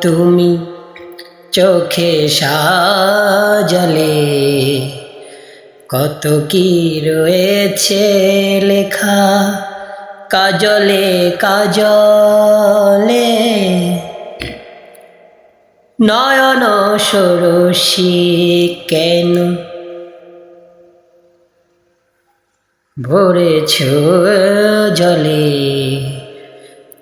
তুমি চোখে সাজলে। কত কি রয়েছে লেখা কাজলে কাজলে। নয়ন সরসী কেন ভরেছ জলে?